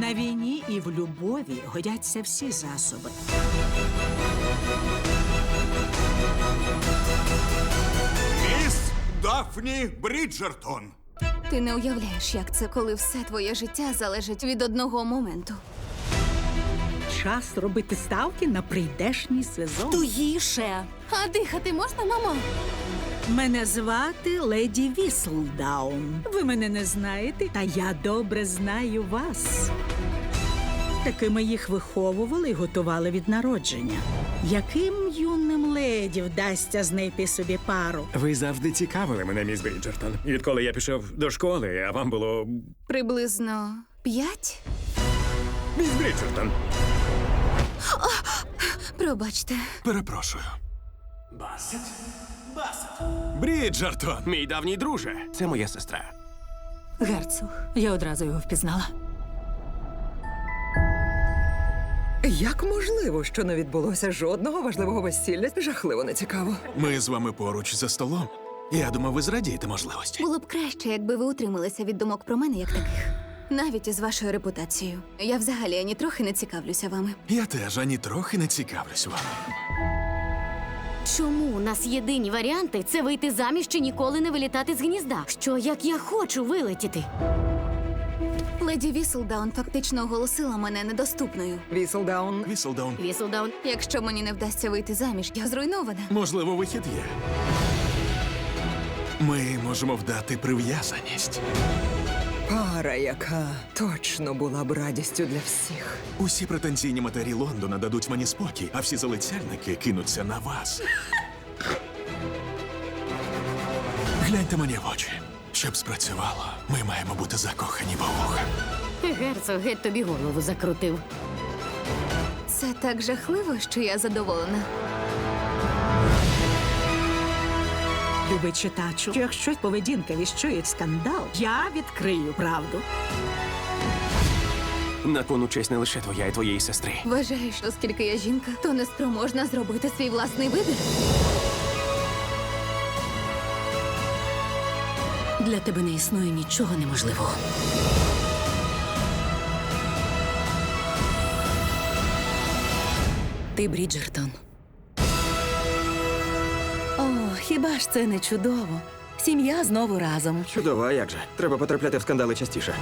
На війні і в любові годяться всі засоби. Міс Дафні Бріджертон. Ти не уявляєш, як це, коли все твоє життя залежить від одного моменту. Час робити ставки на прийдешній сезон. Тугіше. А дихати можна, мамо? Мене звати леді Віслдаун. Ви мене не знаєте, та я добре знаю вас. Такими їх виховували і готували від народження. Яким юним леді вдасться знайти собі пару? Ви завжди цікавили мене, міс Бріджертон. Відколи я пішов до школи, а вам було Приблизно п'ять? міс Бріджертон. Пробачте. Перепрошую. Басет? Басет. Бріджертон. Мій давній друже. Це моя сестра. Герцог. Я одразу його впізнала. Як можливо, що не відбулося жодного важливого весілля? Жахливо нецікаво. Ми з вами поруч за столом. Я думав, ви зрадієте можливості. Було б краще, якби ви утрималися від думок про мене як таких. Навіть із вашою репутацією. Я взагалі ані трохи не цікавлюся вами. Я теж ані трохи не цікавлюсь вами. Чому у нас єдині варіанти це вийти заміж чи ніколи не вилітати з гнізда? Що як я хочу вилетіти? Леді Віселдаун фактично оголосила мене недоступною. Віселдаун. Віселдаун. Віселдаун. Якщо мені не вдасться вийти заміж, я зруйнована. Можливо, вихід є. Ми можемо вдати прив'язаність. Пара, яка точно була б радістю для всіх. Усі претензійні матері Лондона дадуть мені спокій, а всі залицяльники кинуться на вас. Гляньте мені в очі. Щоб спрацювало, ми маємо бути закохані по вуха. Герцог геть тобі голову закрутив. Це так жахливо, що я задоволена. Любий читачу, якщо поведінка віщує скандал, я відкрию правду. На кону честь не лише твоя і твоєї сестри. Вважаєш, оскільки я жінка, то не спроможна зробити свій власний вибір. Для тебе не існує нічого неможливого. Ти Бріджертон. О, хіба ж це не чудово? Сім'я знову разом. Чудово, а як же? Треба потрапляти в скандали частіше.